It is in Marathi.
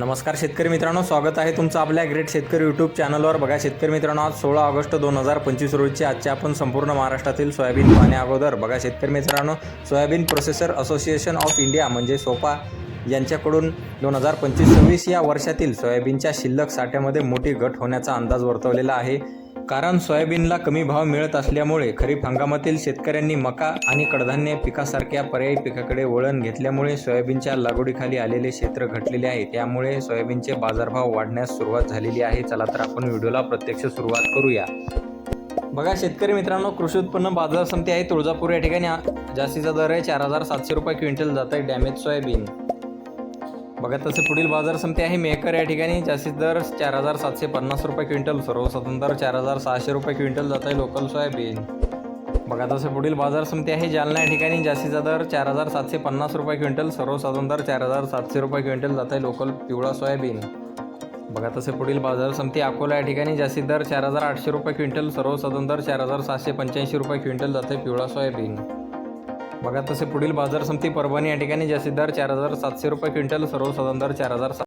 नमस्कार शेतकरी मित्रांनो स्वागत आहे तुमचं आपल्या ग्रेट शेतकरी यूट्यूब चॅनलवर बघा शेतकरी मित्रांनो आज सोळा ऑगस्ट दोन हजार पंचवीस रोजची आजच्या आपण संपूर्ण महाराष्ट्रातील सोयाबीन पाण्या अगोदर. बघा शेतकरी मित्रांनो soybean processor association of India म्हणजे सोपा यांच्याकडून दोन हजार पंचवीस सव्वीस या वर्षातील सोयाबीनच्या शिल्लक साठ्यामध्ये मोठी घट होण्याचा अंदाज वर्तवलेला आहे. कारण सोयाबीनला कमी भाव मिळत असल्यामुळे खरीप हंगामातील शेतकऱ्यांनी मका आणि कडधान्य पिकासारख्या पर्यायी पिकाकडे वळण घेतल्यामुळे सोयाबीनच्या लागवडीखाली आलेले क्षेत्र घटलेले आहे. त्यामुळे सोयाबीनचे बाजारभाव वाढण्यास सुरुवात झालेली आहे. चला तर आपण व्हिडिओला प्रत्यक्ष सुरुवात करूया. बघा शेतकरी मित्रांनो कृषी उत्पन्न बाजार समिती आहे. तुळजापूर या ठिकाणी जास्तीचा दर आहे. चार हजार सातशे रुपये क्विंटल जात आहे डॅमेज सोयाबीन. बघा तसे पुढील बाजार समिती आहे. मेकर या ठिकाणी जास्तीत दर चार हजार सातशे पन्नास रुपये क्विंटल. सर्वसाधारण दर चार हजार सहाशे रुपये क्विंटल जात आहे लोकल सोयाबीन. बघा तसे पुढील बाजार समिती आहे. जालना या ठिकाणी जास्तीचा दर चार हजार सातशे पन्नास रुपये क्विंटल. सर्वसाधारण दर चार हजार सातशे रुपये क्विंटल जात आहे लोकल पिवळा सोयाबीन. बघा तसे पुढील बाजार समिती अकोला या ठिकाणी जास्तीत दर चार हजार आठशे रुपये क्विंटल. सर्वसाधारण दर चार हजार सातशे पंच्याऐंशी रुपये क्विंटल जाते पिवळा सोयाबीन. बघा तसे पुढील बाजार समिती परभणी या ठिकाणी जास्तीत दर चार हजार सातशे रुपये क्विंटल सर्वसाधारण दर चार हजार